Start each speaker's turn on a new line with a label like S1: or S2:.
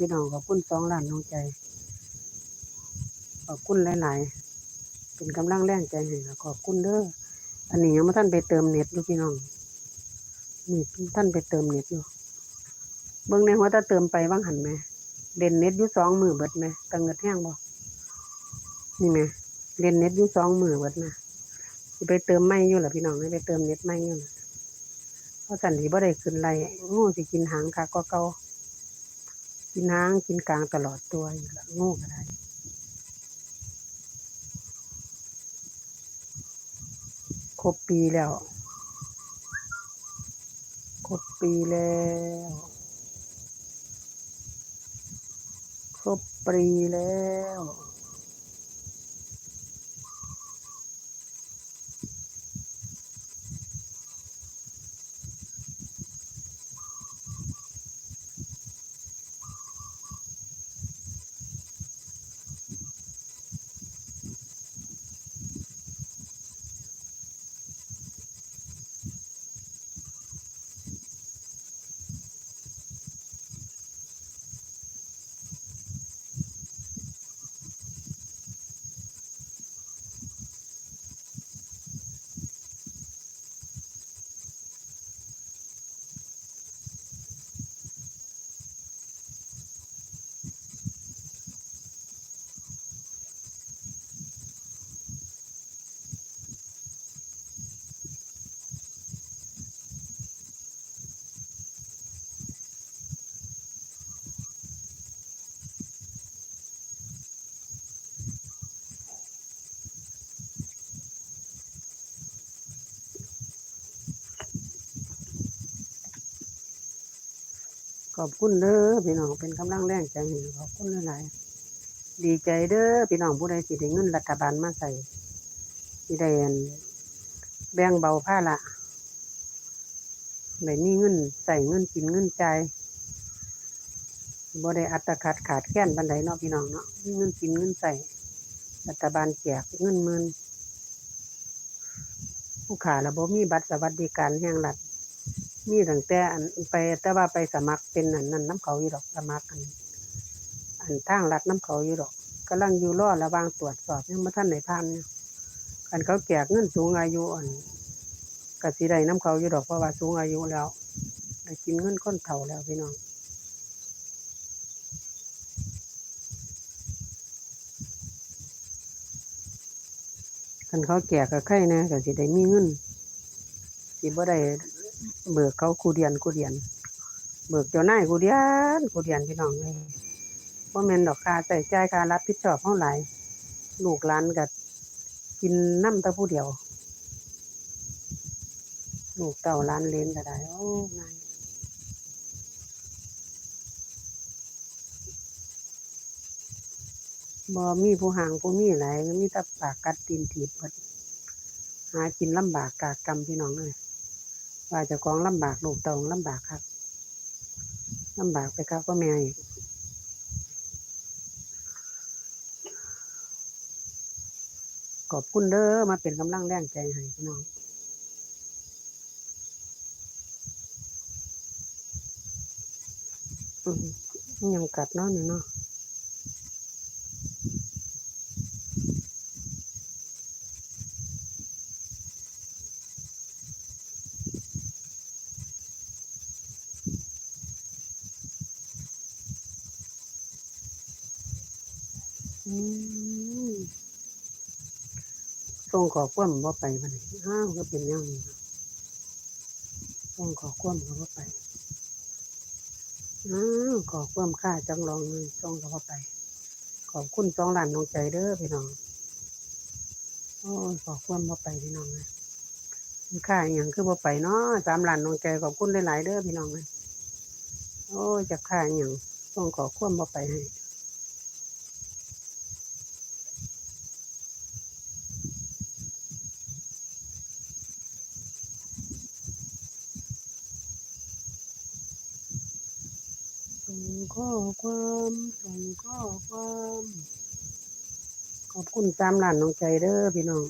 S1: พี่น้องขอบคุณสองล้านน้องใจ ขอบคุณหลาย ๆ เป็นกำลังแรงใจให้ค่ะขอบคุณเด้ออันนี้ยังไม่ท่านไปเติมเน็ตอยู่พี่น้องนี่ท่านไปเติมเน็ตอยู่เบิ่งในหัวตาเติมไปว่างหันไหมเด่นเน็ตอยู่สองมือเบิดไหมตังเงิดแห้งบ่นี่ไหมเด่นเน็ตอยู่สองมือเบิดนะไปเติมไม่อยู่หรอพี่น้องไปเติมเน็ตไม่อยู่เพราะสันสิบ่ได้ขึ้นไรงูสิกินหางค่ะก็เกา กินหางกินกลางตลอดตัวอยู่ละงูก็ไรครบปีแล้ว ครบปีแล้ว ครบปีแล้ว อบคุณเด้อพี่น้องเป็นกำลังแรงใจให้ขอบคุณหลายๆดีใจเด้อพี่น้องผู้ใดสิได้เงินรัฐบาลมาใส่สิได้แบ่งเบาภาระได้มีเงินใส่เงินกินเงินใจบ่ได้อัตคัดขาดแคลนบันไดเนาะพี่น้องเนาะมีเงินกินเงินใส่รัฐบาลแจกเงินมื่นผู้ขาระบบมีบัตรสวัสดิการแห่งรัฐ มีตั้งแต่อันไปแต่ว่าไปสมัครเป็นอันนั้นน้ำเขาอยู่ดอกสมัครอัน อันทางรัฐน้ำเขาอยู่ดอกกำลังอยู่รอระวางตรวจสอบยังม่ท่านไหนผ่านเนี่ยอันเขาแจกเงินสูงอายุอันกสิได้น้ำเขาอยู่ดอกเพราะว่าสูงอายุแล้วได้กินเงินก้นเฒ่าแล้วพี่น้องคันเขาแจกกับใครนะกสิได้มีเงินสิบ่ได้ เบิกเขากูเดียนกูเดียน เบิกเจ้านายกูเดียนกูเดียนพี่น้องเลยว่าแมนดอกคาใส่ใจายค่ารับผิดชอบเท่าไหร่ลูกหลานก็กินน้ำตะผู้เดียว ลูกเต่าล้านเลนก็ได้ โอ้นายบ่มีผู้ห่างผู้มีหลายมีแต่ปากกัดตีนถีบหากินลำบากกากกรรมพี่น้องเลย ว่าจะของลำบากลูกต่าลำบากครับลำบากไปครับก็แม่อีกขอบคุณเด้อมาเป็นกำลังแรงใจให้พี่น้องอืมยังกัดเนาะนี่เนาะ ส่งขอความว่าไปมันอ้าวก็เป็นอย่างนี้ส่งขอความก็ว่าไปอ้าวขอความค่าจังลองเลยส่งก็ว่าไป ขอบคุณสองหลานน้องใจเด้อพี่น้องโอ้ขอความว่าไปพี่น้องเลค่าอย่างคือว่าไปเนาะสามหลานน้องใจขอบคุณหลายๆเด้อพี่น้องเลโอ้จะค่าอย่างต้องขอความว่าไปให้ ส่งข้อความส่งข้อความ ขอบคุณสามหลานน้องใจเด้อพี่น้อง